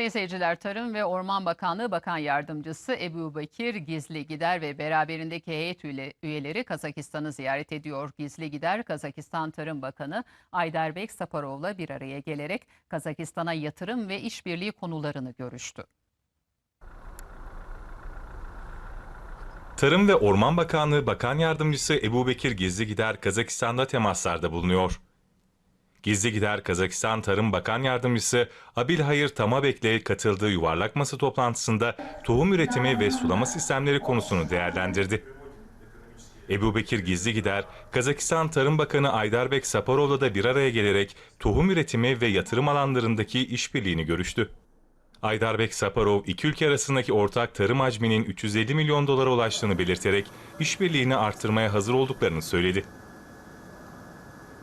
Sayın seyirciler, Tarım ve Orman Bakanlığı Bakan Yardımcısı Ebu Bekir Gizli Gider ve beraberindeki heyet üye- üyeleri Kazakistan'ı ziyaret ediyor. Gizli Gider, Kazakistan Tarım Bakanı Ayderbek Saparov'la bir araya gelerek Kazakistan'a yatırım ve işbirliği konularını görüştü. Tarım ve Orman Bakanlığı Bakan Yardımcısı Ebu Bekir Gizli Gider Kazakistan'da temaslarda bulunuyor. Gizli Gider Kazakistan Tarım Bakan Yardımcısı Abilhayır Tamabek'le katıldığı yuvarlak masa toplantısında tohum üretimi ve sulama sistemleri konusunu değerlendirdi. Ebu Bekir Gizli Gider, Kazakistan Tarım Bakanı Ayderbek Saparov'la da bir araya gelerek tohum üretimi ve yatırım alanlarındaki işbirliğini görüştü. Ayderbek Saparov iki ülke arasındaki ortak tarım hacminin 350 milyon dolara ulaştığını belirterek işbirliğini artırmaya hazır olduklarını söyledi.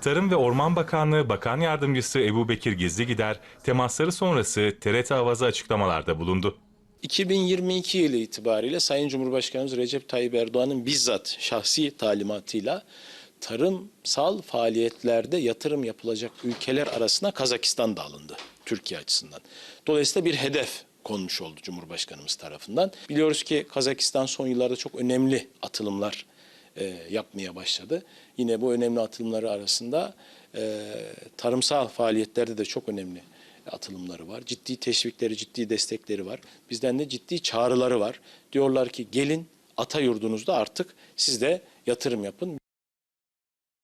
Tarım ve Orman Bakanlığı Bakan Yardımcısı Ebu Bekir Gizli Gider temasları sonrası TRT Avaz'a açıklamalarda bulundu. 2022 yılı itibariyle Sayın Cumhurbaşkanımız Recep Tayyip Erdoğan'ın bizzat şahsi talimatıyla tarımsal faaliyetlerde yatırım yapılacak ülkeler arasına Kazakistan da alındı Türkiye açısından. Dolayısıyla bir hedef konmuş oldu Cumhurbaşkanımız tarafından. Biliyoruz ki Kazakistan son yıllarda çok önemli atılımlar e, yapmaya başladı. Yine bu önemli atılımları arasında e, tarımsal faaliyetlerde de çok önemli atılımları var. Ciddi teşvikleri, ciddi destekleri var. Bizden de ciddi çağrıları var. Diyorlar ki gelin ata yurdunuzda artık siz de yatırım yapın.